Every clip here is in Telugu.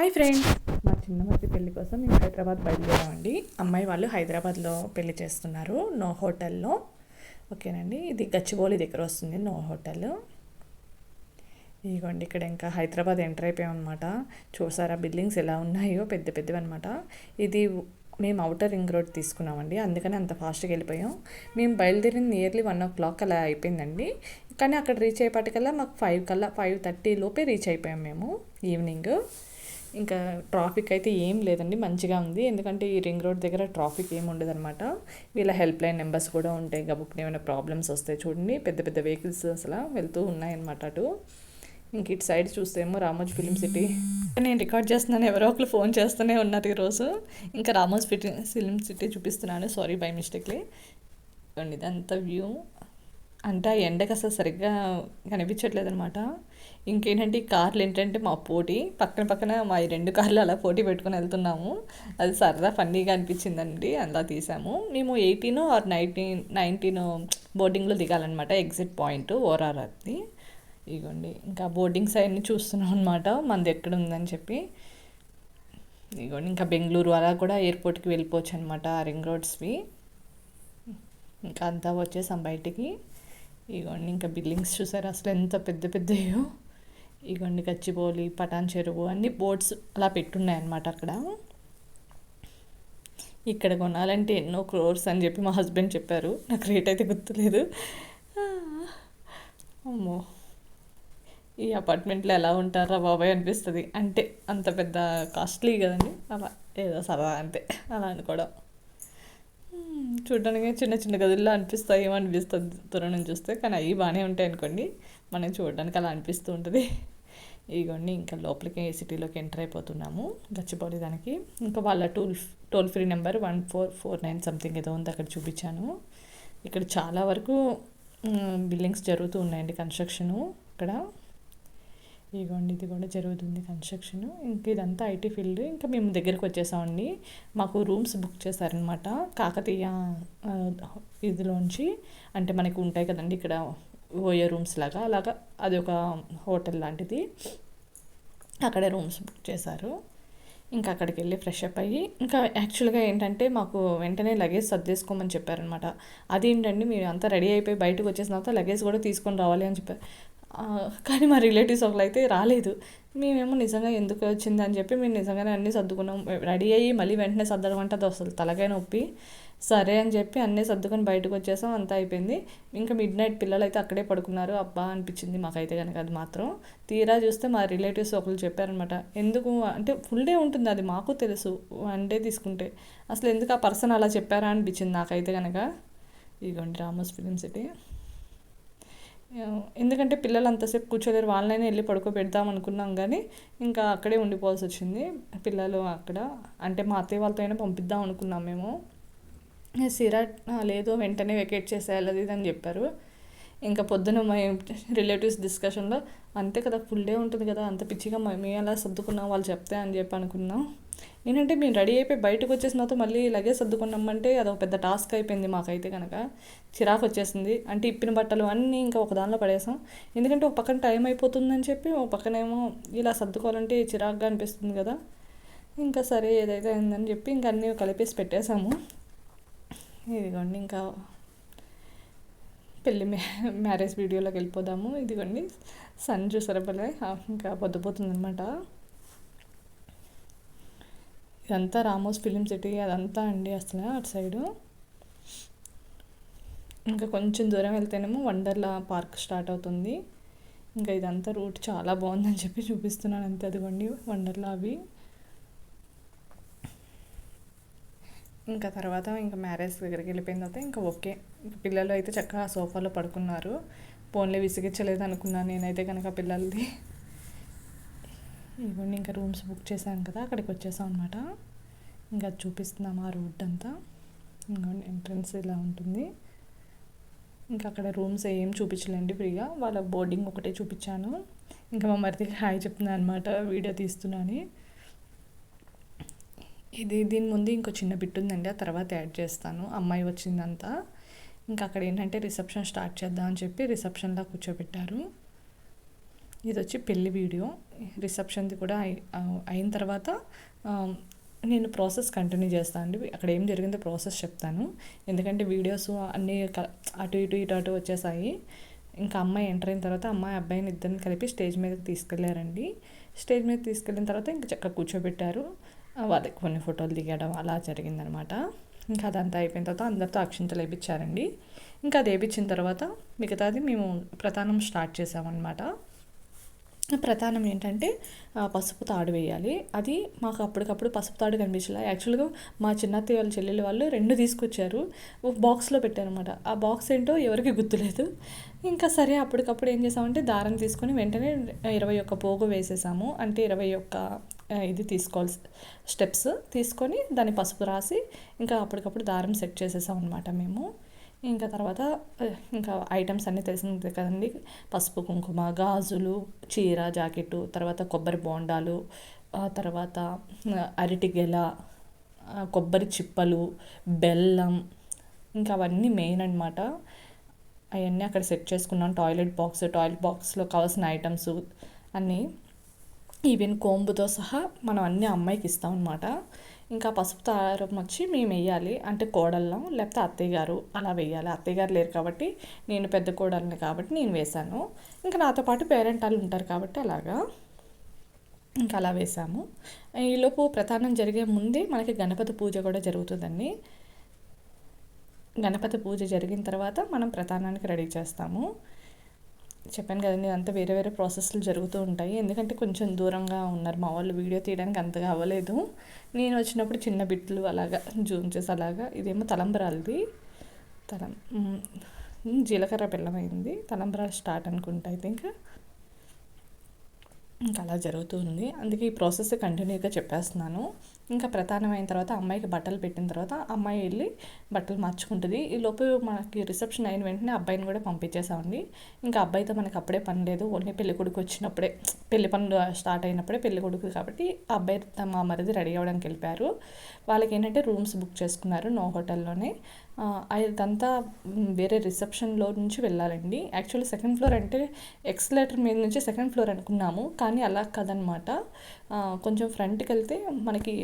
Hi friends. మా చిన్నమతి పెళ్ళి కోసం మేము హైదరాబాద్ బయలుదేరామండి. అమ్మాయి వాళ్ళు హైదరాబాద్లో పెళ్ళి చేస్తున్నారు నో హోటల్లో. ఓకేనండి ఇది గచ్చిబౌలి దగ్గర వస్తుంది నో హోటల్. ఇదిగోండి ఇక్కడ ఇంకా హైదరాబాద్ ఎంటర్ అయిపోయాం అనమాట చూసారా బిల్డింగ్స్ ఎలా ఉన్నాయో పెద్ద పెద్దవి అనమాట ఇది మేము అవుటర్ రింగ్ రోడ్ తీసుకున్నామండి అందుకని అంత ఫాస్ట్గా వెళ్ళిపోయాం. మేము బయలుదేరిన నియర్లీ వన్ ఓ క్లాక్ అలా అయిపోయిందండి. కానీ అక్కడ రీచ్ అయ్యేపాటికల్లా మాకు ఫైవ్ కల్లా ఫైవ్ థర్టీ లోపే రీచ్ అయిపోయాం మేము ఈవినింగ్ ఇంకా ట్రాఫిక్ అయితే ఏం లేదండి మంచిగా ఉంది. ఎందుకంటే ఈ రింగ్ రోడ్ దగ్గర ట్రాఫిక్ ఏమి ఉండదు అనమాట వీళ్ళ హెల్ప్ లైన్ నెంబర్స్ కూడా ఉంటాయి. గబుక్కుని ఏమైనా ప్రాబ్లమ్స్ వస్తాయి చూడండి. పెద్ద పెద్ద వెహికల్స్ అసలు వెళ్తూ ఉన్నాయన్నమాట అటు. ఇంక ఇటు సైడ్ చూస్తేమో రామోజ్ ఫిలిం సిటీ. నేను రికార్డ్ చేస్తున్నాను. ఎవరో ఒకరు ఫోన్ చేస్తూనే ఉన్నారు ఈరోజు. ఇంకా రామోజ్ ఫిటి ఫిలిం సిటీ చూపిస్తున్నాను. Sorry by mistakenly. ఇదంతా వ్యూ. అంటే ఆ ఎండకు అసలు సరిగ్గా కనిపించట్లేదు అనమాట ఇంకేంటంటే ఈ కార్లు ఏంటంటే మా పోటీ పక్కన పక్కన మా ఈ రెండు కార్లు అలా పోటీ పెట్టుకుని వెళ్తున్నాము. అది సరదా ఫన్నీగా అనిపించిందండి అలా తీసాము. మేము ఎయిటీన్ ఆర్ నైన్టీన్ నైన్టీన్ బోర్డింగ్లో దిగాలన్నమాట ఎగ్జిట్ పాయింట్ ఓఆర్ఆర్ అది. ఇగోండి ఇంకా బోర్డింగ్ సైడ్ని చూస్తున్నాం అనమాట మనది ఎక్కడ ఉందని చెప్పి. ఇగోండి ఇంకా బెంగళూరు అలా కూడా ఎయిర్పోర్ట్కి వెళ్ళిపోవచ్చు అనమాట ఆ రింగ్ రోడ్స్వి. ఇంకా అంతా వచ్చేసాం బయటికి. ఇగోండి ఇంకా బిల్డింగ్స్ చూసారు? అసలు ఎంత పెద్ద పెద్దయో. ఇగోండి గచ్చిబౌలి పటాన్ చెరువు అన్ని బోర్డ్స్ అలా పెట్టున్నాయి అన్నమాట అక్కడ. ఇక్కడ కొనాలంటే ఎన్నో క్రోర్స్ అని చెప్పి మా హస్బెండ్ చెప్పారు. నాకు రేట్ అయితే గుర్తులేదు. అమ్మో. ఈ అపార్ట్మెంట్లో ఎలా ఉంటారా బాబాయ్ అనిపిస్తుంది. అంటే అంత పెద్ద కాస్ట్లీ కదండి. అలా ఏదో సరదా అంతే. అలా అనుకోవడం. చూడడానికి చిన్న చిన్న గదుల్లో అనిపిస్తాయి ఏమో అనిపిస్తుంది దూరం నుంచి చూస్తే. కానీ అవి బాగానే ఉంటాయి అనుకోండి. మనం చూడడానికి అలా అనిపిస్తూ ఉంటుంది. ఇదిగోండి ఇంకా లోపలికి సిటీలోకి ఎంటర్ అయిపోతున్నాము. గచ్చిబౌలి దానికి. ఇంకా వాళ్ళ toll toll free number one four four nine something ఏదో ఉంది అక్కడ చూపించాను. ఇక్కడ చాలా వరకు బిల్డింగ్స్ జరుగుతూ ఉన్నాయండి కన్స్ట్రక్షను. ఇక్కడ ఇదిగోండి ఇది కూడా జరుగుతుంది కన్స్ట్రక్షన్. ఇంక ఇదంతా ఐటీ ఫీల్డ్. ఇంకా మేము దగ్గరికి వచ్చేసామండి. మాకు రూమ్స్ బుక్ చేశారనమాట కాకతీయ ఇదిలోంచి అంటే మనకి ఉంటాయి కదండి ఇక్కడ ఓయో రూమ్స్ లాగా. అలాగా అది ఒక హోటల్ లాంటిది. అక్కడే రూమ్స్ బుక్ చేశారు. ఇంకా అక్కడికి వెళ్ళి ఫ్రెష్ అప్ అయ్యి ఇంకా యాక్చువల్గా ఏంటంటే మాకు వెంటనే లగేజ్ సర్దేసుకోమని చెప్పారనమాట అదేంటండి మీరు అంతా రెడీ అయిపోయి బయటకు వచ్చేసిన తర్వాత లగేజ్ కూడా తీసుకొని రావాలి అని చెప్పారు కానీ మా రిలేటివ్స్ ఒకరు అయితే రాలేదు. మేమేమో నిజంగా ఎందుకు వచ్చింది అని చెప్పి మేము నిజంగానే అన్నీ సర్దుకున్నాం. రెడీ అయ్యి మళ్ళీ వెంటనే సర్దడం అంటే అది అసలు తలకాయ నొప్పి. సరే అని చెప్పి అన్నీ సర్దుకొని బయటకు వచ్చేసాం అంతా అయిపోయింది. ఇంకా మిడ్ నైట్ పిల్లలు అయితే అక్కడే పడుకున్నారు. అబ్బా అనిపించింది మాకైతే కనుక అది మాత్రం. తీరా చూస్తే మా రిలేటివ్స్ ఒకరు చెప్పారనమాట ఎందుకు అంటే ఫుల్ డే ఉంటుంది అది మాకు తెలుసు వన్ డే తీసుకుంటే. అసలు ఎందుకు ఆ పర్సన్ అలా చెప్పారా అనిపించింది నాకైతే కనుక ఇదిగోండి రామోస్ ఫిలిం సిటీ. ఎందుకంటే పిల్లలు అంతసేపు కూర్చోలేరు వాళ్ళనైనా వెళ్ళి పడుకోబెడదాం అనుకున్నాం కానీ ఇంకా అక్కడే ఉండిపోవాల్సి వచ్చింది. పిల్లలు అక్కడ అంటే మా అత్తయ్య వాళ్ళతో అయినా పంపిద్దాం అనుకున్నాం మేము. సిరా లేదు వెంటనే వెకేట్ చేసేయాలి అది అని చెప్పారు. ఇంకా పొద్దున మా రిలేటివ్స్ డిస్కషన్లో అంతే కదా ఫుల్ డే ఉంటుంది కదా అంత పిచ్చిగా మేము ఎలా సర్దుకున్నాం వాళ్ళు చెప్తే అని చెప్పి అనుకున్నాం. ఏంటంటే మేము రెడీ అయిపోయి బయటకు వచ్చేసిన తర్వాత మళ్ళీ లగేజ్ సర్దుకున్నామంటే అదొక పెద్ద టాస్క్ అయిపోయింది మాకైతే కనుక చిరాకు వచ్చేసింది. అంటే ఇప్పిన బట్టలు అన్నీ ఇంకా ఒక దానిలో పడేసాం. ఎందుకంటే ఒక పక్కన టైం అయిపోతుందని చెప్పి ఒక పక్కనేమో ఇలా సర్దుకోవాలంటే చిరాకుగా అనిపిస్తుంది కదా. ఇంకా సరే ఏదైతే అయిందని చెప్పి ఇంకా అన్నీ కలిపేసి పెట్టేశాము. ఇదిగోండి ఇంకా పెళ్ళి మ్యారేజ్ వీడియోలోకి వెళ్ళిపోదాము. ఇదిగోండి. సన్ చూసారా భలే? ఇంకా పొద్దుపోతుందనమాట ఇదంతా రామోస్ ఫిలిం సిటీ. అదంతా అండి అసలు అటు సైడు. ఇంకా కొంచెం దూరం వెళ్తేనేమో వండర్లా పార్క్ స్టార్ట్ అవుతుంది. ఇంకా ఇదంతా రూట్ చాలా బాగుందని చెప్పి చూపిస్తున్నాను అంతే అదిగోండి వండర్లా అవి. ఇంకా తర్వాత ఇంకా మ్యారేజ్ దగ్గరికి వెళ్ళిపోయిన తర్వాత ఇంకా ఓకే. పిల్లలు అయితే చక్కగా సోఫాలో పడుకున్నారు. ఫోన్లే విసిగించలేదు అనుకున్నాను నేనైతే కనుక పిల్లలది. ఇవన్నీ ఇంకా రూమ్స్ బుక్ చేశాను కదా అక్కడికి వచ్చేసాం అనమాట ఇంకా చూపిస్తున్నాం ఆ రోడ్ అంతా. ఇంకోండి ఎంట్రన్స్ ఇలా ఉంటుంది. ఇంకా అక్కడ రూమ్స్ ఏం చూపించలేండి ఫ్రీగా. వాళ్ళ బోర్డింగ్ ఒకటే చూపించాను. ఇంకా మా మరిదికి హాయ్ చెప్తున్నాను అనమాట వీడియో తీస్తున్నాను ఇది దీని ముందు ఇంకో చిన్న బిట్ ఉందండి ఆ తర్వాత యాడ్ చేస్తాను. అమ్మాయి వచ్చిందంతా. ఇంకా అక్కడ ఏంటంటే రిసెప్షన్ స్టార్ట్ చేద్దాం అని చెప్పి రిసెప్షన్లో కూర్చోబెట్టారు. ఇది వచ్చి పెళ్ళి వీడియో. రిసెప్షన్ది కూడా అయిన తర్వాత నేను ప్రాసెస్ కంటిన్యూ చేస్తాను అండి. అక్కడ ఏం జరిగిందో ప్రాసెస్ చెప్తాను. ఎందుకంటే వీడియోస్ అన్నీ అటు ఇటు ఇటు అటు వచ్చేసాయి. ఇంకా అమ్మాయి ఎంటర్ అయిన తర్వాత అమ్మాయి అబ్బాయిని ఇద్దరిని కలిపి స్టేజ్ మీదకి తీసుకెళ్ళారండి. స్టేజ్ మీద తీసుకెళ్ళిన తర్వాత ఇంకా చక్కగా కూర్చోబెట్టారు. వాళ్ళకి కొన్ని ఫోటోలు దిగడం అలా జరిగిందనమాట. ఇంకా అదంతా అయిపోయిన తర్వాత అందరితో అక్షింతలు వేయించారండి ఇంకా అది వేయించిన తర్వాత మిగతాది మేము ప్రధానం స్టార్ట్ చేసామన్నమాట ప్రధానం ఏంటంటే పసుపు తాడు వేయాలి. అది మాకు అప్పటికప్పుడు పసుపు తాడు కనిపించలే. యాక్చువల్గా మా చిన్నత్తయ్య వాళ్ళ చెల్లెలు వాళ్ళు రెండు తీసుకొచ్చారు. ఒక బాక్స్లో పెట్టారనమాట. ఆ బాక్స్ ఏంటో ఎవరికి గుర్తులేదు. ఇంకా సరే అప్పటికప్పుడు ఏం చేసామంటే దారం తీసుకొని వెంటనే ఇరవై ఒక్క పోగు వేసేసాము. అంటే ఇరవై ఒక్క ఇది తీసుకోవాల్సి స్టెప్స్ తీసుకొని దాన్ని పసుపు రాసి ఇంకా అప్పటికప్పుడు దారం సెట్ చేసేసాం అనమాట మేము. ఇంకా తర్వాత ఇంకా ఐటమ్స్ అన్నీ తెలిసింది కదండి. పసుపు కుంకుమ గాజులు చీర జాకెట్టు తర్వాత కొబ్బరి బోండాలు తర్వాత అరటి గెల కొబ్బరి చిప్పలు బెల్లం ఇంకా అవన్నీ మెయిన్ అనమాట అవన్నీ అక్కడ సెట్ చేసుకున్నాం. టాయిలెట్ బాక్స్ టాయిలెట్ బాక్స్లో కావాల్సిన ఐటమ్స్ అన్నీ. ఈవెన్ కోంబుతో సహా మనం అన్ని అమ్మాయికి ఇస్తాం అనమాట ఇంకా పసుపు తారం వచ్చి మేము వేయాలి. అంటే కోడళ్ళం లేకపోతే అత్తయ్య గారు అలా వేయాలి. అత్తయ్య గారు లేరు కాబట్టి నేను పెద్ద కోడల్ని కాబట్టి నేను వేశాను. ఇంకా నాతో పాటు పేరెంట్ వాళ్ళు ఉంటారు కాబట్టి అలాగా ఇంకా అలా వేసాము ఈలోపు ప్రధానం జరిగే ముందే మనకి గణపతి పూజ కూడా జరుగుతుందండి. గణపతి పూజ జరిగిన తర్వాత మనం ప్రధానానికి రెడీ చేస్తాము. చెప్పాను కదండి అంతా వేరే వేరే ప్రాసెస్లు జరుగుతూ ఉంటాయి. ఎందుకంటే కొంచెం దూరంగా ఉన్నారు మా వాళ్ళు వీడియో తీయడానికి అంతగా అవ్వలేదు. నేను వచ్చినప్పుడు చిన్న బిట్లు అలాగా జూమ్ చేసి అలాగా ఇదేమో తలంబరాలది. తలం జీలకర్ర బెల్లం అయింది. తలంబరాలు స్టార్ట్ అనుకుంటా అయితే ఇంకా ఇంకా అలా జరుగుతుంది. అందుకే ఈ ప్రాసెస్ కంటిన్యూగా చెప్పేస్తున్నాను. ఇంకా ప్రధానం అయిన తర్వాత అమ్మాయికి బట్టలు పెట్టిన తర్వాత అమ్మాయి వెళ్ళి బట్టలు మార్చుకుంటుంది. ఈ లోపు మనకి రిసెప్షన్ అయిన వెంటనే అబ్బాయిని కూడా పంపించేసామండి ఇంకా అబ్బాయితో మనకి అప్పుడే పని లేదు. ఓన్లీ పెళ్ళి కొడుకు వచ్చినప్పుడే పెళ్ళి పనులు స్టార్ట్ అయినప్పుడే పెళ్ళి కొడుకు కాబట్టి ఆ అబ్బాయి మా మరిది రెడీ అవ్వడానికి వెళ్ళిపోయారు. వాళ్ళకి ఏంటంటే రూమ్స్ బుక్ చేసుకున్నారు నో హోటల్లోనే. అదంతా వేరే రిసెప్షన్లో నుంచి వెళ్ళాలండి. యాక్చువల్లీ సెకండ్ ఫ్లోర్ అంటే ఎక్స్లేటర్ మీద నుంచి సెకండ్ ఫ్లోర్ అనుకున్నాము. కానీ అలా కాదనమాట కొంచెం ఫ్రంట్కి వెళ్తే మనకి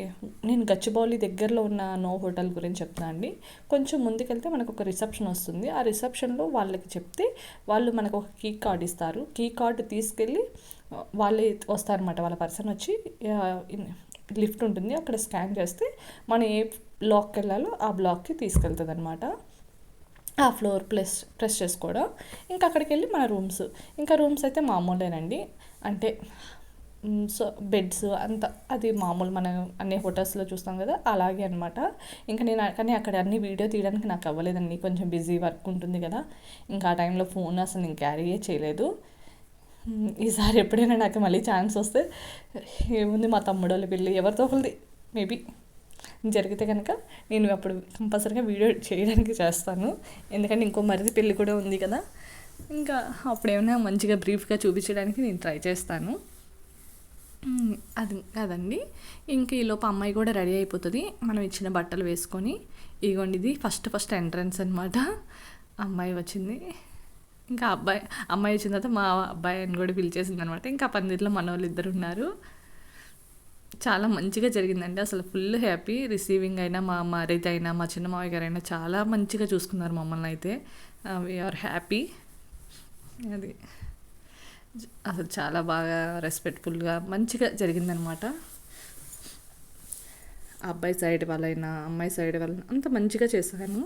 నేను గచ్చిబౌలి దగ్గరలో ఉన్న నో హోటల్ గురించి చెప్తాను అండి. కొంచెం ముందుకెళ్తే మనకు ఒక రిసెప్షన్ వస్తుంది. ఆ రిసెప్షన్లో వాళ్ళకి చెప్తే వాళ్ళు మనకు ఒక కీ కార్డ్ ఇస్తారు. కీ కార్డు తీసుకెళ్ళి వాళ్ళే వస్తారనమాట వాళ్ళ పర్సన్ వచ్చి లిఫ్ట్ ఉంటుంది. అక్కడ స్కాన్ చేస్తే మనం ఏ బ్లాక్కి వెళ్ళాలో ఆ బ్లాక్కి తీసుకెళ్తుంది అనమాట ఆ ఫ్లోర్ ప్లస్ ప్రెస్ చేసుకోవడం ఇంకా అక్కడికి వెళ్ళి మన రూమ్స్. ఇంకా రూమ్స్ అయితే మామూలేనండి. అంటే సో బెడ్స్ అంత అది మామూలు మనం అన్ని హోటల్స్లో చూస్తాం కదా అలాగే అనమాట ఇంకా నేను కానీ అక్కడ అన్ని వీడియో తీయడానికి నాకు అవ్వలేదండి. కొంచెం బిజీ వర్క్ ఉంటుంది కదా. ఇంకా ఆ టైంలో ఫోన్ అసలు నేను క్యారీయే చేయలేదు. ఈసారి ఎప్పుడైనా నాకు మళ్ళీ ఛాన్స్ వస్తే ఏముంది మా తమ్ముడు వాళ్ళ పెళ్ళి? ఎవరితో ఒకరిది మేబీ. జరిగితే కనుక నేను అప్పుడు కంపల్సరీగా వీడియో చేయడానికి చేస్తాను. ఎందుకంటే ఇంకో మరిది పెళ్ళి కూడా ఉంది కదా. ఇంకా అప్పుడేమైనా మంచిగా బ్రీఫ్గా చూపించడానికి నేను ట్రై చేస్తాను. అది అదండి. ఇంకా ఈలోపు అమ్మాయి కూడా రెడీ అయిపోతుంది. మనం ఇచ్చిన బట్టలు వేసుకొని. ఇగోండి ఇది ఫస్ట్ ఫస్ట్ ఎంట్రన్స్ అనమాట అమ్మాయి వచ్చింది. ఇంకా అబ్బాయి అమ్మాయి వచ్చిన తర్వాత మా అబ్బాయి అని కూడా పిలిచేసింది అనమాట ఇంకా పందిట్లో మన వాళ్ళు ఇద్దరు ఉన్నారు. చాలా మంచిగా జరిగిందండి. అసలు ఫుల్ హ్యాపీ. రిసీవింగ్ అయినా మా మ్యారేజ్ అయినా మా చిన్న మావయ్య గారు అయినా చాలా మంచిగా చూసుకున్నారు మమ్మల్ని అయితే. వీఆర్ హ్యాపీ అది. అసలు చాలా బాగా రెస్పెక్ట్ఫుల్గా మంచిగా జరిగిందనమాట. అబ్బాయి సైడ్ వాళ్ళైనా అమ్మాయి సైడ్ వాళ్ళైనా అంత మంచిగా చేశాను.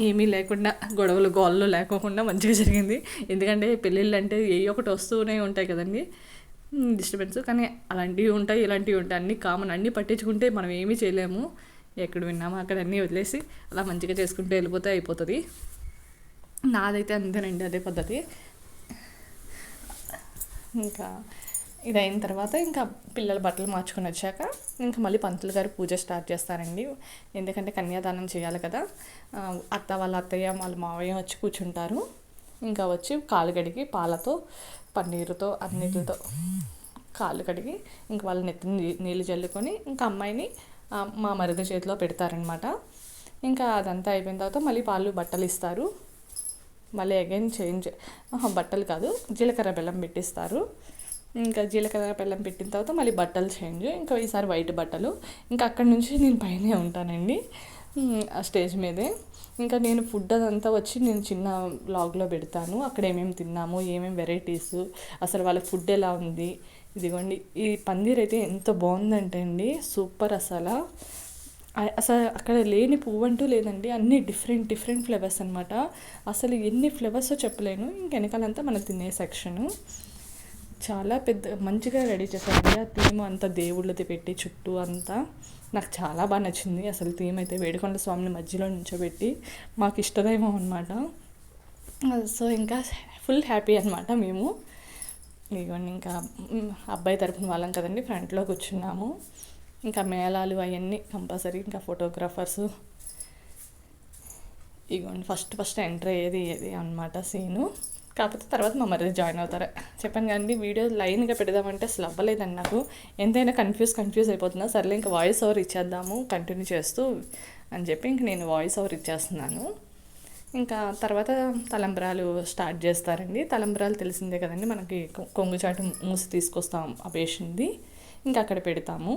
ఏమీ లేకుండా గొడవలు గోళ్ళు లేకోకుండా మంచిగా జరిగింది. ఎందుకంటే పెళ్ళిళ్ళు అంటే ఏ ఒకటి వస్తూనే ఉంటాయి కదండి. డిస్టర్బెన్స్ కానీ అలాంటివి ఉంటాయి ఇలాంటివి ఉంటాయి. అన్నీ కామన్ అన్నీ పట్టించుకుంటే మనం ఏమీ చేయలేము. ఎక్కడ విన్నామో అక్కడ అన్నీ వదిలేసి అలా మంచిగా చేసుకుంటే వెళ్ళిపోతే అయిపోతుంది. నాదైతే అంతేనండి అదే పద్ధతి. ఇంకా ఇది అయిన తర్వాత ఇంకా పిల్లల బట్టలు మార్చుకొని వచ్చాక ఇంకా మళ్ళీ పంతులు గారు పూజ స్టార్ట్ చేస్తారండి. ఎందుకంటే కన్యాదానం చేయాలి కదా. అత్త వాళ్ళ అత్తయ్య వాళ్ళ మావయ్య వచ్చి కూర్చుంటారు. ఇంకా వచ్చి కాలు కడిగి పాలతో పన్నీరుతో అన్నిటితో కాళ్ళు కడిగి ఇంక వాళ్ళ నెత్తిని నీళ్ళు చల్లుకొని ఇంకా అమ్మాయిని మా మరిది చేతిలో పెడతారనమాట. ఇంకా అదంతా అయిపోయిన తర్వాత మళ్ళీ వాళ్ళు బట్టలు ఇస్తారు. మళ్ళీ అగైన్ చేంజ్ బట్టలు కాదు జీలకర్ర బెల్లం పెట్టిస్తారు. ఇంకా జీలకర్ర బెల్లం పెట్టిన తర్వాత మళ్ళీ బట్టలు చేంజ్ ఇంకా ఈసారి వైట్ బట్టలు. ఇంకా అక్కడి నుంచి నేను పైనే ఉంటానండి. ఆ స్టేజ్ మీదే. ఇంకా నేను ఫుడ్ అదంతా వచ్చి నేను చిన్న బ్లాగ్లో పెడతాను. అక్కడ ఏమేమి తిన్నాము ఏమేమి వెరైటీస్ అసలు వాళ్ళ ఫుడ్ ఎలా ఉంది ఇదిగోండి. ఈ పన్నీర్ అయితే ఎంత బాగుందంటే అండి సూపర్ అసలు. అసలు అక్కడ లేని పువ్వు అంటూ లేదండి అన్ని డిఫరెంట్ డిఫరెంట్ ఫ్లేవర్స్ అనమాట అసలు ఎన్ని ఫ్లేవర్స్ చెప్పలేను ఇంక వెనకాలంతా మనం తినే సెక్షను. చాలా పెద్ద మంచిగా రెడీ చేశారండి ఆ థీమ్ అంతా దేవుళ్ళది పెట్టి చుట్టూ అంతా. నాకు చాలా బాగా నచ్చింది. అసలు థీమ్ అయితే వేడుకొండ స్వామిని మధ్యలో నుంచోబెట్టి మాకు ఇష్టదైవం అనమాట సో ఇంకా ఫుల్ హ్యాపీ అనమాట మేము. ఇదిగోండి ఇంకా అబ్బాయి తరపున వాళ్ళం కదండి ఫ్రంట్లో కూర్చున్నాము. ఇంకా మేళాలు అవన్నీ కంపల్సరీ ఇంకా ఫోటోగ్రాఫర్స్ ఇగోండి ఫస్ట్ ఫస్ట్ ఎంటర్ అయ్యేది ఏది అనమాట సీను. కాకపోతే తర్వాత మా మరిది జాయిన్ అవుతారు. చెప్పాను కానీ వీడియో లైన్గా పెడదామంటే అసలు అవ్వలేదండి నాకు. ఎంతైనా కన్ఫ్యూజ్ కన్ఫ్యూజ్ అయిపోతున్నా. సర్లే ఇంకా వాయిస్ ఓవర్ ఇచ్చేద్దాము కంటిన్యూ చేస్తూ అని చెప్పి ఇంక నేను వాయిస్ ఓవర్ ఇచ్చేస్తున్నాను. ఇంకా తర్వాత తలంబ్రాలు స్టార్ట్ చేస్తారండి. తలంబ్రాలు తెలిసిందే కదండి మనకి కొంగుచాటు మూసి తీసుకొస్తాం అపేషింది ఇంకా అక్కడ పెడతాము.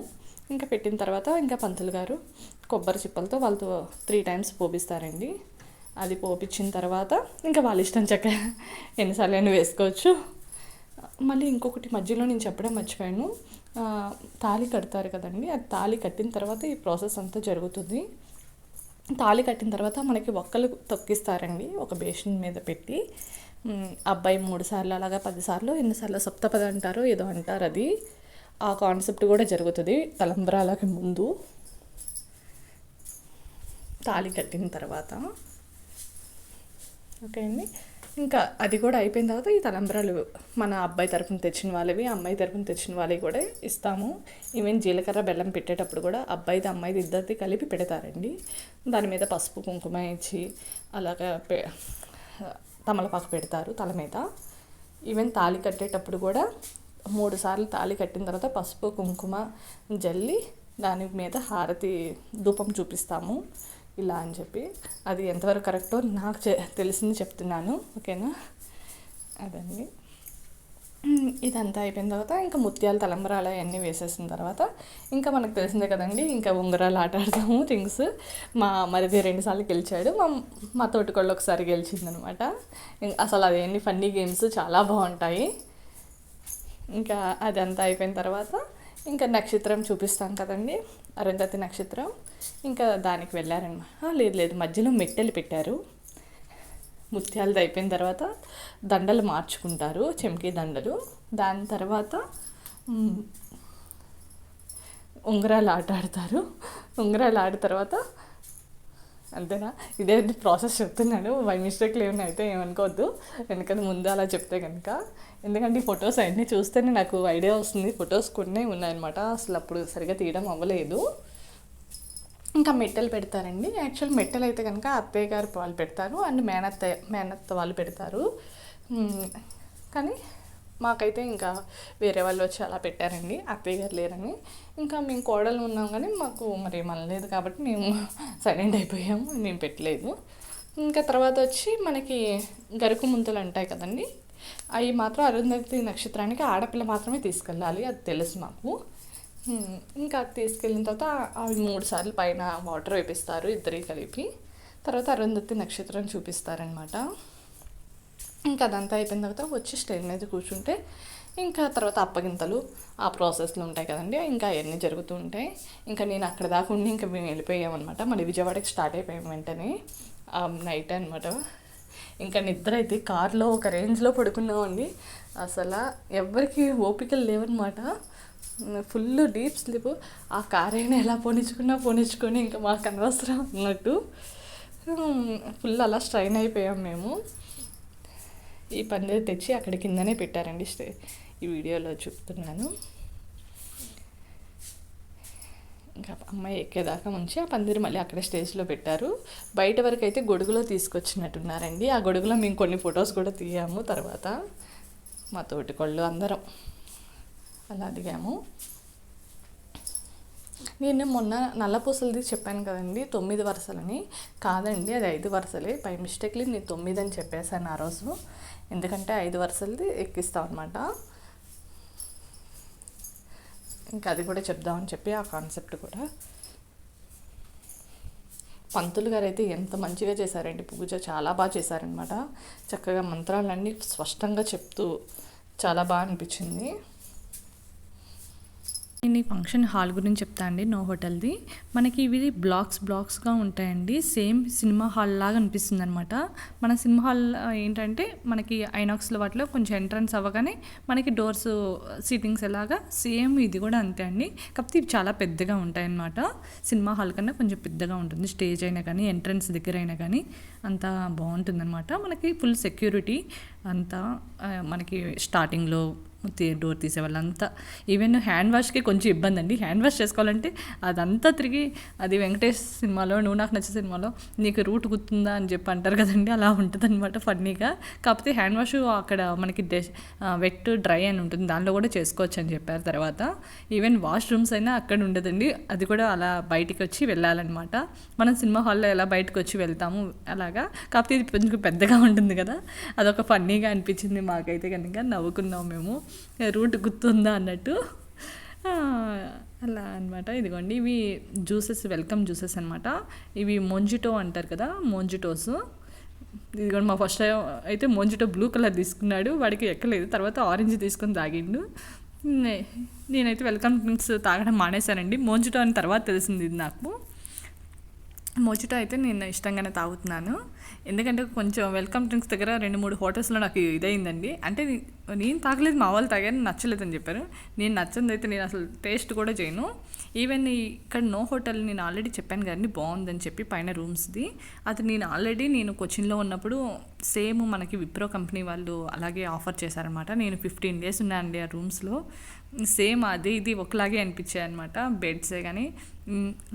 ఇంకా పెట్టిన తర్వాత ఇంకా పంతులు గారు కొబ్బరి చిప్పలతో వాళ్ళతో త్రీ టైమ్స్ పోపిస్తారండి. అది పోపించిన తర్వాత ఇంకా వాళ్ళ ఇష్టం చెక్క ఎన్నిసార్లు అయినా వేసుకోవచ్చు. మళ్ళీ ఇంకొకటి మధ్యలో నేను చెప్పడం మర్చిపోయాను. తాళి కడతారు కదండి అది తాళి కట్టిన తర్వాత ఈ ప్రాసెస్ అంతా జరుగుతుంది. తాళి కట్టిన తర్వాత మనకి ఒక్కలు తొక్కిస్తారండి ఒక బేషన్ మీద పెట్టి. అబ్బాయి మూడు సార్లు అలాగా పదిసార్లు ఎన్నిసార్లు సప్తపది అంటారో ఏదో అంటారు అది. ఆ కాన్సెప్ట్ కూడా జరుగుతుంది తలంబ్రాలకి ముందు. తాళి కట్టిన తర్వాత. ఓకే అండి ఇంకా అది కూడా అయిపోయిన తర్వాత ఈ తలంబ్రాలు మన అబ్బాయి తరఫున తెచ్చిన వాళ్ళవి అమ్మాయి తరఫున తెచ్చిన వాళ్ళవి కూడా ఇస్తాము. ఈవెన్ జీలకర్ర బెల్లం పెట్టేటప్పుడు కూడా అబ్బాయిది అమ్మాయిది ఇద్దరిది కలిపి పెడతారండి. దాని మీద పసుపు కుంకుమ ఇచ్చి అలాగా పె తమలపాకు పెడతారు తల మీద. ఈవెన్ తాళి కట్టేటప్పుడు కూడా మూడు సార్లు తాళి కట్టిన తర్వాత పసుపు కుంకుమ జల్లి దాని మీద హారతి ధూపం చూపిస్తాము. ఇలా అని చెప్పి అది ఎంతవరకు కరెక్టో నాకు తెలిసింది చెప్తున్నాను ఓకేనా? అదండి. ఇదంతా అయిపోయిన తర్వాత ఇంకా ముత్యాల తలంబరాలు అవన్నీ వేసేసిన తర్వాత ఇంకా మనకు తెలిసిందే కదండి ఇంకా ఉంగరాలు ఆట ఆడతాము థింగ్స్ మా మరిది రెండుసార్లు గెలిచాడు మా మా తోటికోళ్ళు ఒకసారి గెలిచిందనమాట. అసలు అదేంటి ఫన్నీ గేమ్స్ చాలా బాగుంటాయి. ఇంకా అదంతా అయిపోయిన తర్వాత ఇంకా నక్షత్రం చూపిస్తాం కదండి. అరుంధతి నక్షత్రం. ఇంకా దానికి వెళ్ళారనమాట లేదు లేదు. మధ్యలో మెట్టెలు పెట్టారు. ముత్యాలది అయిపోయిన తర్వాత దండలు మార్చుకుంటారు చెంకి దండలు. దాని తర్వాత ఉంగరాలు ఆట ఆడతారు. ఉంగరాలు ఆడిన తర్వాత అంతేనా? ఇదే ప్రాసెస్ చెప్తున్నాను బై మిస్టేక్లు ఏమైనా అయితే ఏమనుకోవద్దు. ఎందుకంటే ముందు అలా చెప్తే కనుక ఎందుకంటే ఈ ఫొటోస్ అన్నీ చూస్తేనే నాకు ఐడియా వస్తుంది. ఫొటోస్ కొన్ని ఉన్నాయన్నమాట. అసలు అప్పుడు సరిగ్గా తీయడం అవ్వలేదు. ఇంకా మెట్టెలు పెడతారండి. యాక్చువల్ మెట్టెలు అయితే కనుక అత్తయ్య గారు వాళ్ళు పెడతారు. అండ్ మేనత్త మేనత్త వాళ్ళు పెడతారు. కానీ మాకైతే ఇంకా వేరే వాళ్ళు వచ్చి అలా పెట్టారండి. అత్తయ్య గారు లేరని ఇంకా మేము కోడలు ఉన్నాం కానీ మాకు మరి మనలేదు కాబట్టి మేము సైలెంట్ అయిపోయాము. మేము పెట్టలేదు. ఇంకా తర్వాత వచ్చి మనకి గరుకు ముంతలు ఉంటాయి కదండి. అవి మాత్రం అరుంధతి నక్షత్రానికి ఆడపిల్ల మాత్రమే తీసుకెళ్ళాలి. అది తెలుసు మాకు. ఇంకా తీసుకెళ్ళిన తర్వాత అవి మూడు సార్లు పైన వాటర్ వేపిస్తారు ఇద్దరికి కలిపి. తర్వాత అరుంధతి నక్షత్రం చూపిస్తారనమాట ఇంకా అదంతా అయిపోయిన తర్వాత వచ్చి స్టేజ్ మీద కూర్చుంటే ఇంకా తర్వాత అప్పగింతలు ఆ ప్రాసెస్లు ఉంటాయి కదండి ఇంకా అవన్నీ జరుగుతూ ఉంటాయి. ఇంకా నేను అక్కడ దాకా ఉండి ఇంకా మేము వెళ్ళిపోయామన్నమాట. మళ్ళీ విజయవాడకి స్టార్ట్ అయిపోయాం వెంటనే నైట్ అనమాట ఇంకా నిద్ర అయితే కార్లో ఒక రేంజ్లో పడుకున్నామండి. అసలు ఎవరికి ఓపికలు లేవన్నమాట. Full deep sleep. ఆ కార్ అయినా ఎలా పోనించుకున్నా పోనించుకొని ఇంకా మాకు అనవసరం అన్నట్టు. ఫుల్ అలా స్ట్రైన్ అయిపోయాం మేము. ఈ పందిరి తెచ్చి అక్కడ కిందనే పెట్టారండి స్టే ఈ వీడియోలో చెప్తున్నాను. ఇంకా అమ్మాయి ఎక్కేదాకా ఉంచి ఆ పందిరి మళ్ళీ అక్కడ స్టేజ్లో పెట్టారు. బయట వరకు అయితే గొడుగులో తీసుకొచ్చినట్టున్నారండి. ఆ గొడుగులో మేము కొన్ని ఫొటోస్ కూడా తీయాము తర్వాత. మా తోటి కొళ్ళు అందరం అలా దిగాము. నేను మొన్న నల్లపూసలది చెప్పాను కదండి తొమ్మిది వరుసలని. కాదండి అది ఐదు వరుసలే. బై మిస్టేక్లీ నేను తొమ్మిది అని చెప్పేశాను ఆ రోజు. ఎందుకంటే ఐదు వరుసలది ఎక్కిస్తాం అనమాట ఇంకా అది కూడా చెప్దామని చెప్పి ఆ కాన్సెప్ట్ కూడా. పంతులు గారు అయితే ఎంత మంచిగా చేశారండి. పూజ చాలా బాగా చేశారనమాట చక్కగా మంత్రాలన్నీ స్పష్టంగా చెప్తూ చాలా బాగా అనిపించింది. నేను ఈ ఫంక్షన్ హాల్ గురించి చెప్తా అండి నో హోటల్ది. మనకి ఇవి బ్లాక్స్ బ్లాక్స్గా ఉంటాయండి సేమ్ సినిమా హాల్ లాగా అనిపిస్తుంది అనమాట మన సినిమా హాల్ ఏంటంటే మనకి ఐనాక్స్లో వాటిలో కొంచెం ఎంట్రన్స్ అవ్వగానే మనకి డోర్స్ సీటింగ్స్ ఎలాగా సేమ్ ఇది కూడా అంతే అండి. కాకపోతే ఇవి చాలా పెద్దగా ఉంటాయన్నమాట. సినిమా హాల్ కన్నా కొంచెం పెద్దగా ఉంటుంది స్టేజ్ అయినా కానీ ఎంట్రన్స్ దగ్గర అయినా కానీ అంత బాగుంటుందన్నమాట. మనకి ఫుల్ సెక్యూరిటీ అంతా మనకి స్టార్టింగ్లో డోర్ తీసే వాళ్ళంతా ఈవెన్ హ్యాండ్ వాష్కి కొంచెం ఇబ్బంది అండి హ్యాండ్ వాష్ చేసుకోవాలంటే అదంతా తిరిగి అది వెంకటేష్ సినిమాలో నువ్వు నాకు నచ్చే సినిమాలో నీకు రూట్ గుర్తుందా అని చెప్పి అంటారు కదండి. అలా ఉంటుంది అనమాట ఫన్నీగా. కాకపోతే హ్యాండ్ వాష్ అక్కడ మనకి డెష్ వెట్ డ్రై అని ఉంటుంది. దానిలో కూడా చేసుకోవచ్చు అని చెప్పారు తర్వాత. ఈవెన్ వాష్రూమ్స్ అయినా అక్కడ ఉండదండి. అది కూడా అలా బయటికి వచ్చి వెళ్ళాలన్నమాట. మనం సినిమా హాల్లో ఎలా బయటకు వచ్చి వెళ్తాము అలాగా. కాకపోతే ఇది కొంచెం పెద్దగా ఉంటుంది కదా. అదొక ఫన్నీగా అనిపించింది మాకైతే కనుక. నవ్వుకున్నాం మేము. రూట్ గుర్తుందా అన్నట్టు? అలా అనమాట ఇదిగోండి ఇవి జ్యూసెస్ వెల్కమ్ జ్యూసెస్ అనమాట ఇవి మొంజిటో అంటారు కదా మోంజిటోస్. ఇదిగోండి మా ఫస్ట్ టైం అయితే మొంజిటో బ్లూ కలర్ తీసుకున్నాడు. వాడికి ఎక్కలేదు. తర్వాత ఆరెంజ్ తీసుకొని తాగిండు. నేనైతే వెల్కమ్ డ్రింక్స్ తాగడం మానేశానండి. మోంజిటో అని తర్వాత తెలిసింది ఇది నాకు. మోజిటో అయితే నేను ఇష్టంగానే తాగుతున్నాను. ఎందుకంటే కొంచెం వెల్కమ్ డ్రింక్స్ దగ్గర రెండు మూడు హోటల్స్లో నాకు ఇదైందండి. అంటే నేను తాగలేదు మా వాళ్ళు తాగారు నచ్చలేదని చెప్పారు. నేను నచ్చింది అయితే నేను అసలు టేస్ట్ కూడా చేయను. ఈవెన్ ఇక్కడ నో హోటల్ నేను ఆల్రెడీ చెప్పాను కానీ బాగుందని చెప్పి పైన రూమ్స్ది. అది నేను ఆల్రెడీ నేను కొచ్చిన్లో ఉన్నప్పుడు సేమ్ మనకి విప్రో కంపెనీ వాళ్ళు అలాగే ఆఫర్ చేశారనమాట. నేను ఫిఫ్టీన్ డేస్ ఉన్నానండి ఆ రూమ్స్లో. సేమ్ అది ఇది ఒకలాగే అనిపించాయి అనమాట బెడ్సే కానీ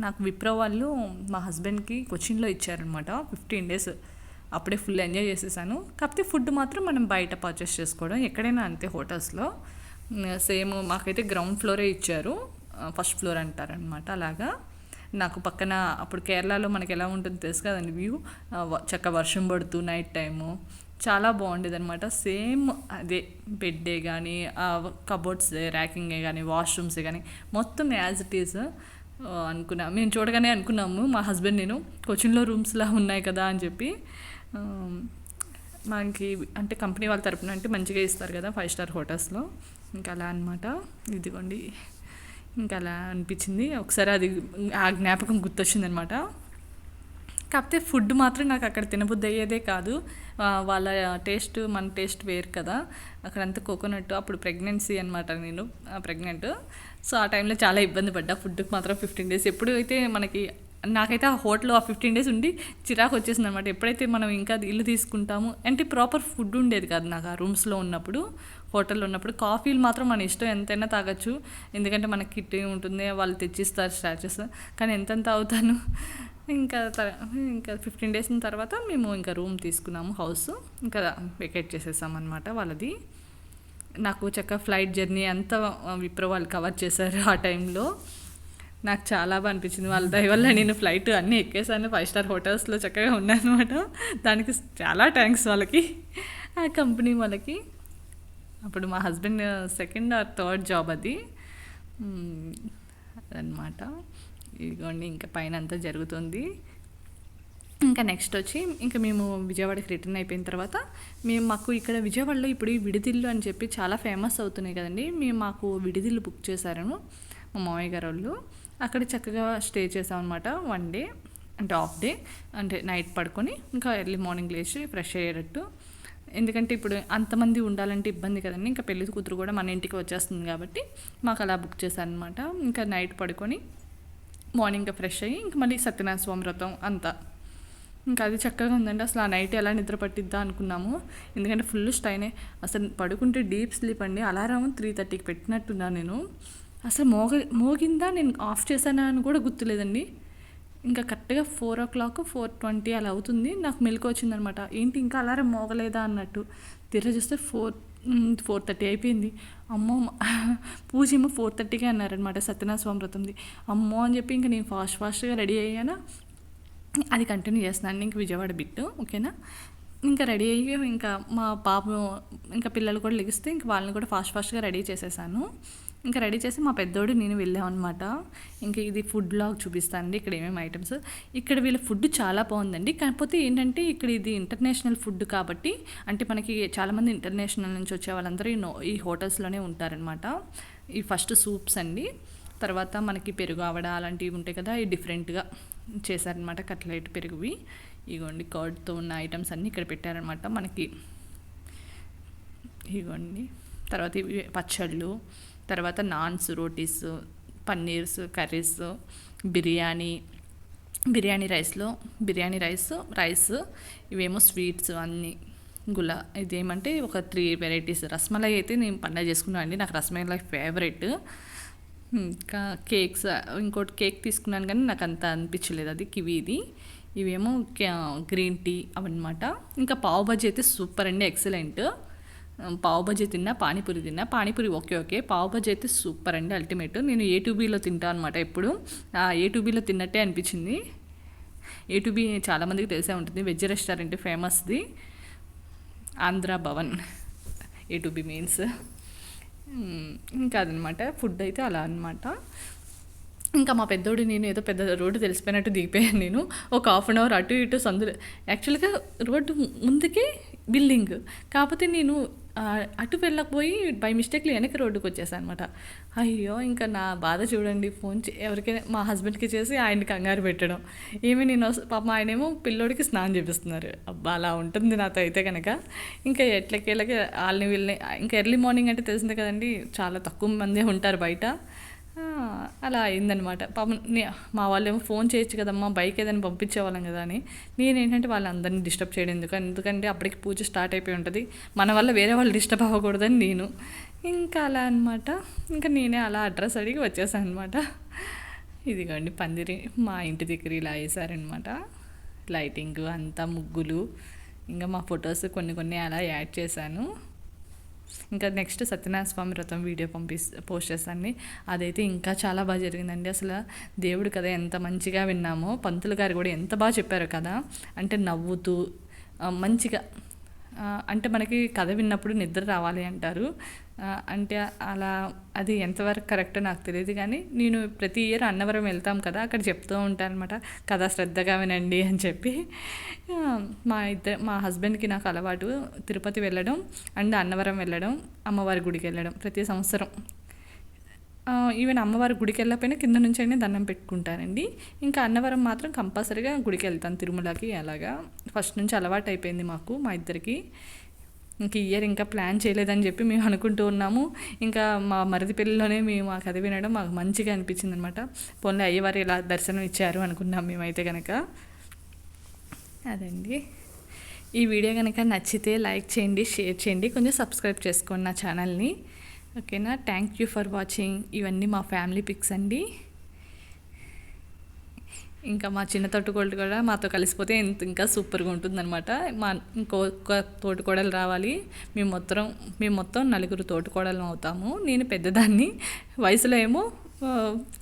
నాకు విప్రో వాళ్ళు మా హస్బెండ్కి కొచ్చిన్లో ఇచ్చారనమాట ఫిఫ్టీన్ డేస్. అప్పుడే ఫుల్ ఎంజాయ్ చేసేసాను. కాకపోతే ఫుడ్ మాత్రం మనం బయట పర్చేస్ చేసుకోవడం ఎక్కడైనా అంతే హోటల్స్లో. సేమ్ మాకైతే గ్రౌండ్ ఫ్లోరే ఇచ్చారు. ఫస్ట్ ఫ్లోర్ అంటారనమాట అలాగా. నాకు పక్కన అప్పుడు కేరళలో మనకి ఎలా ఉంటుందో తెలుసు కదండి వ్యూ చక్క వర్షం పడుతూ నైట్ టైము చాలా బాగుండేది అనమాట సేమ్ అదే బెడ్డే కానీ కబోర్డ్స్ ర్యాకింగే కానీ వాష్రూమ్సే కానీ మొత్తం యాజ్ ఇట్ ఈస్ అనుకున్నాం మేము చూడగానే అనుకున్నాము మా హస్బెండ్ నేను కోచింగ్లో రూమ్స్లా ఉన్నాయి కదా అని చెప్పి. మనకి అంటే కంపెనీ వాళ్ళ తరపున అంటే మంచిగా ఇస్తారు కదా ఫైవ్ స్టార్ హోటల్స్లో ఇంకా అలా అనమాట ఇదిగోండి. ఇంకా అలా అనిపించింది. ఒకసారి అది ఆ జ్ఞాపకం గుర్తొచ్చింది అనమాట కాకపోతే ఫుడ్ మాత్రం నాకు అక్కడ తినబుద్ధి అయ్యేదే కాదు వాళ్ళ టేస్ట్ మన టేస్ట్ వేరు కదా. అక్కడంతా కోకోనట్ అప్పుడు ప్రెగ్నెన్సీ అనమాట నేను ప్రెగ్నెంట్. సో ఆ టైంలో చాలా ఇబ్బంది పడ్డా ఫుడ్కి మాత్రం ఫిఫ్టీన్ డేస్ ఎప్పుడు అయితే మనకి నాకైతే ఆ హోటల్ ఆ ఫిఫ్టీన్ డేస్ ఉండి చిరాకు వచ్చేసింది అనమాట ఎప్పుడైతే మనం ఇంకా ఇల్లు తీసుకుంటాము అంటే ప్రాపర్ ఫుడ్ ఉండేది కాదు నాకు ఆ రూమ్స్లో ఉన్నప్పుడు హోటల్లో ఉన్నప్పుడు. కాఫీలు మాత్రం మన ఇష్టం ఎంతైనా తాగొచ్చు. ఎందుకంటే మనకి కిట్ ఉంటుంది వాళ్ళు తెచ్చిస్తారు స్టాచెస్ కానీ ఎంతెంత అవుతాను? ఇంకా ఇంకా ఫిఫ్టీన్ డేస్ తర్వాత మేము ఇంకా రూమ్ తీసుకున్నాము హౌస్. ఇంకా వెకేట్ చేసేసాం అనమాట వాళ్ళది. నాకు చక్కగా ఫ్లైట్ జర్నీ అంతా విప్రో వాళ్ళు కవర్ చేశారు ఆ టైంలో. నాకు చాలా బాగా అనిపించింది. వాళ్ళ దయ వల్ల నేను ఫ్లైట్ అన్నీ ఎక్కేసాను. ఫైవ్ స్టార్ హోటల్స్లో చక్కగా ఉన్నానమాట దానికి చాలా థ్యాంక్స్ వాళ్ళకి. ఆ కంపెనీ వాళ్ళకి. అప్పుడు మా husband second or third job అది. అదనమాట ఇదిగోండి ఇంకా పైన అంతా జరుగుతుంది. ఇంకా నెక్స్ట్ వచ్చి ఇంకా మేము విజయవాడకి రిటర్న్ అయిపోయిన తర్వాత మేము మాకు ఇక్కడ విజయవాడలో ఇప్పుడు ఈ విడిదిల్లు అని చెప్పి చాలా ఫేమస్ అవుతున్నాయి కదండి. మేము మాకు విడిదిల్లు బుక్ చేశారను మా మామయ్య గారు వాళ్ళు అక్కడ చక్కగా స్టే చేసాం అనమాట వన్ డే అంటే హాఫ్ డే అంటే నైట్ పడుకొని ఇంకా ఎర్లీ మార్నింగ్ లేచి ఫ్రెష్ అయ్యేటట్టు. ఎందుకంటే ఇప్పుడు అంతమంది ఉండాలంటే ఇబ్బంది కదండి ఇంకా పెళ్ళి కూతురు కూడా మన ఇంటికి వచ్చేస్తుంది కాబట్టి మాకు అలా బుక్ చేశారనమాట ఇంకా నైట్ పడుకొని మార్నింగ్ ఫ్రెష్ అయ్యి ఇంక మళ్ళీ సత్యనారాయణ స్వామి వ్రతం అంతా. ఇంకా అది చక్కగా ఉందండి అసలు ఆ నైట్ ఎలా నిద్ర పట్టిద్దా అనుకున్నాము. ఎందుకంటే ఫుల్ స్టైనే అసలు పడుకుంటే డీప్ స్లీప్ అండి అలారం త్రీ థర్టీకి పెట్టినట్టున్నా నేను. అసలు మోగ మోగిందా? నేను ఆఫ్ చేశానా అని కూడా గుర్తులేదండి. ఇంకా కరెక్ట్గా four o'clock four twenty అలా అవుతుంది. నాకు మెలకు వచ్చిందనమాట. ఏంటి ఇంకా అలారం మోగలేదా అన్నట్టు. తీరా చూస్తే ఫోర్ ఫోర్ థర్టీ అయిపోయింది. అమ్మో పూజ ఏమో ఫోర్ థర్టీకే అన్నారనమాట సత్యనారాయణ స్వామి వ్రతంది. అమ్మో అని చెప్పి ఇంకా నేను ఫాస్ట్ ఫాస్ట్గా రెడీ అయ్యానా? అది కంటిన్యూ చేస్తున్నాను. ఇంక విజయవాడ బిట్టు ఓకేనా? ఇంకా రెడీ అయ్యి ఇంకా మా పాప ఇంకా పిల్లలు కూడా లెగిస్తే ఇంక వాళ్ళని కూడా ఫాస్ట్ ఫాస్ట్గా రెడీ చేసేసాను. ఇంకా రెడీ చేసి మా పెద్దోడు నేను వెళ్ళామన్నమాట. ఇంకా ఇది ఫుడ్ బ్లాగ్ చూపిస్తానండి ఇక్కడ ఏమేమి ఐటమ్స్ ఇక్కడ వీళ్ళ ఫుడ్ చాలా బాగుందండి. కాకపోతే ఏంటంటే ఇక్కడ ఇది ఇంటర్నేషనల్ ఫుడ్ కాబట్టి అంటే మనకి చాలామంది ఇంటర్నేషనల్ నుంచి వచ్చే వాళ్ళందరూ ఈ హోటల్స్లోనే ఉంటారనమాట ఈ ఫస్ట్ సూప్స్ అండి. తర్వాత మనకి పెరుగు ఆవడ అలాంటివి ఉంటాయి కదా ఈ డిఫరెంట్గా చేశారనమాట కట్లెట్ పెరుగువి. ఇగోండి కర్డ్తో ఉన్న ఐటమ్స్ అన్నీ ఇక్కడ పెట్టారనమాట మనకి. ఇగోండి. తర్వాత పచ్చళ్ళు తర్వాత నాన్స్ రోటీస్ పన్నీర్స్ కర్రీస్ బిర్యానీ బిర్యానీ రైస్లో బిర్యానీ రైస్ రైస్ ఇవేమో స్వీట్స్ అన్నీ. గులా ఇదేమంటే ఒక త్రీ వెరైటీస్. రసమలై అయితే నేను పండగ చేసుకున్నాను అండి. నాకు రసమలై ఫేవరెట్. ఇంకా కేక్స్ ఇంకోటి కేక్ తీసుకున్నాను కానీ నాకు అంత అనిపించలేదు. అది కివీది. ఇవేమో గ్రీన్ టీ అవన్నమాట. ఇంకా పావు బజ్జీ అయితే సూపర్ అండి. ఎక్సలెంట్. పావు బజ్జీ తిన్నా పానీపూరి తిన్నా. Panipuri okay okay. పావు బజ్జీ అయితే సూపర్ అండి అల్టిమేట్. నేను ఏ టూబీలో తింటాను అనమాట ఎప్పుడు. ఏ టూబీలో తిన్నట్టే అనిపించింది. ఏ టూబీ చాలామందికి తెలిసే ఉంటుంది. Veg restaurant ఫేమస్ది. Andhra Bhavan. A two B means. ఇంకా అదనమాట. ఫుడ్ అయితే అలా అనమాట ఇంకా మా పెద్దోడు నేను ఏదో పెద్ద రోడ్డు తెలిసిపోయినట్టు దిగిపోయాను నేను. ఒక హాఫ్ అన్ అవర్ అటు ఇటు సందులో. యాక్చువల్గా రోడ్డు ముందుకే బిల్డింగ్. కాకపోతే నేను అటు వెళ్ళకపోయి బై మిస్టేక్లో వెనక రోడ్డుకి వచ్చేసాను అనమాట అయ్యో ఇంకా నా బాధ చూడండి ఫోన్ ఎవరికైనా మా హస్బెండ్కి చేసి ఆయనకి కంగారు పెట్టడం. ఏమి నేను పాప ఆయనేమో పిల్లోడికి స్నానం చేపిస్తున్నారు. అబ్బా అలా ఉంటుంది నాతో అయితే కనుక ఇంకా ఎట్లకెళ్ళకి వాళ్ళని వీళ్ళని ఇంకా ఎర్లీ మార్నింగ్ అంటే తెలిసిందే కదండి చాలా తక్కువ మందే ఉంటారు బయట. అలా అయిందనమాట పాపం మా వాళ్ళు ఏమో ఫోన్ చేయొచ్చు కదమ్మా బైక్ ఏదైనా పంపించేవాళ్ళం కదా అని. నేను ఏంటంటే వాళ్ళందరినీ డిస్టర్బ్ చేయడం ఎందుకు ఎందుకంటే అప్పటికి పూజ స్టార్ట్ అయిపోయి ఉంటుంది. మన వల్ల వేరే వాళ్ళు డిస్టర్బ్ అవ్వకూడదని నేను. ఇంకా అలా అనమాట ఇంకా నేనే అలా అడ్రస్ అడిగి వచ్చేసాను అనమాట ఇదిగోండి పందిరి మా ఇంటి దగ్గర ఇలా వేసారనమాట లైటింగ్ అంతా ముగ్గులు. ఇంకా మా ఫొటోస్ కొన్ని కొన్ని అలా యాడ్ చేశాను. ఇంకా నెక్స్ట్ సత్యనారాయణ స్వామి వ్రతం వీడియో పంపి పోస్ట్ చేస్తాను అదైతే ఇంకా చాలా బాగా జరిగిందండి. అసలు దేవుడు కదా ఎంత మంచిగా విన్నామో పంతులు గారు కూడా ఎంత బాగా చెప్పారు కదా. అంటే నవ్వుతూ మంచిగా అంటే మనకి కథ విన్నప్పుడు నిద్ర రావాలి అంటారు. అంటే అలా అది ఎంతవరకు కరెక్టో నాకు తెలియదు కానీ నేను ప్రతి ఇయర్ అన్నవరం వెళ్తాం కదా అక్కడ చెప్తూ ఉంటాను అనమాట కథ శ్రద్ధగా వినండి అని చెప్పి. మా ఇద్దరు మా హస్బెండ్కి నాకు అలవాటు తిరుపతి వెళ్ళడం అండ్ అన్నవరం వెళ్ళడం అమ్మవారి గుడికి వెళ్ళడం ప్రతి సంవత్సరం. ఈవెన్ అమ్మవారి గుడికి వెళ్ళకపోయినా కింద నుంచి అయినా దండం పెట్టుకుంటానండి. ఇంకా అన్నవరం మాత్రం కంపల్సరీగా గుడికి వెళ్తాను తిరుమలకి అలాగా. ఫస్ట్ నుంచి అలవాటు అయిపోయింది మాకు మా ఇద్దరికి. ఇంక ఇయర్ ఇంకా ప్లాన్ చేయలేదని చెప్పి మేము అనుకుంటూ ఉన్నాము. ఇంకా మా మరిది పెళ్ళిలోనే మేము ఆ కథ వినడం మాకు మంచిగా అనిపించింది అనమాట పోన్లే అయ్యవారు ఇలా దర్శనం ఇచ్చారు అనుకున్నాం మేమైతే కనుక అదండి. ఈ వీడియో కనుక నచ్చితే లైక్ చేయండి షేర్ చేయండి. కొంచెం సబ్స్క్రైబ్ చేసుకోండి నా ఛానల్ని. ఓకేనా? థ్యాంక్ యూ ఫర్ వాచింగ్ ఇవన్నీ మా ఫ్యామిలీ పిక్స్ అండి. ఇంకా మా చిన్న తోటకోళ్ళు కూడా మాతో కలిసిపోతే ఇంత ఇంకా సూపర్గా ఉంటుందన్నమాట. మా ఇంకొక తోటకోడలు రావాలి. మేము మొత్తం మేము మొత్తం నలుగురు తోటకోడలు అవుతాము. నేను పెద్దదాన్ని. వయసులో ఏమో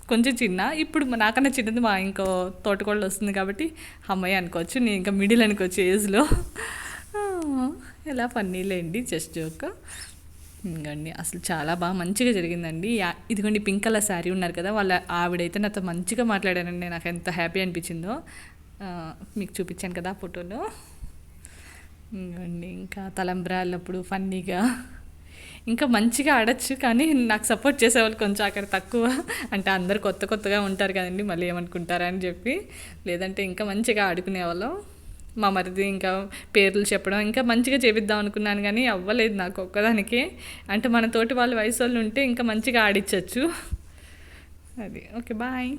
కొంచెం చిన్న. ఇప్పుడు నాకన్నా చిన్నది మా ఇంకో తోటకోళ్ళు వస్తుంది కాబట్టి అమ్మాయి అనుకోవచ్చు. నేను ఇంకా మిడిల్ అనుకోవచ్చు ఏజ్లో. ఎలా ఫన్నీలేండి జస్ట్ జోక్. ఇంకండి అసలు చాలా బాగా మంచిగా జరిగిందండి. ఇదిగోండి పింక్ కలర్ శారీ ఉన్నారు కదా వాళ్ళ ఆవిడైతే నాతో మంచిగా మాట్లాడారండి. నాకు ఎంత హ్యాపీ అనిపించిందో. మీకు చూపించాను కదా ఫోటోలో. ఇంకండి ఇంకా తలంబ్రాలప్పుడు ఫన్నీగా. ఇంకా మంచిగా ఆడచ్చు కానీ నాకు సపోర్ట్ చేసేవాళ్ళు కొంచెం అక్కడ తక్కువ. అంటే అందరు కొత్త కొత్తగా ఉంటారు కదండి మళ్ళీ ఏమనుకుంటారా అని చెప్పి. లేదంటే ఇంకా మంచిగా ఆడుకునేవాళ్ళం. మా మరిది ఇంకా పేర్లు చెప్పడం ఇంకా మంచిగా చేపిద్దాం అనుకున్నాను కానీ అవ్వలేదు నాకు ఒక్కదానికి. అంటే మన తోటి వాళ్ళ వయసు వాళ్ళు ఉంటే ఇంకా మంచిగా ఆడించవచ్చు అది. Okay bye.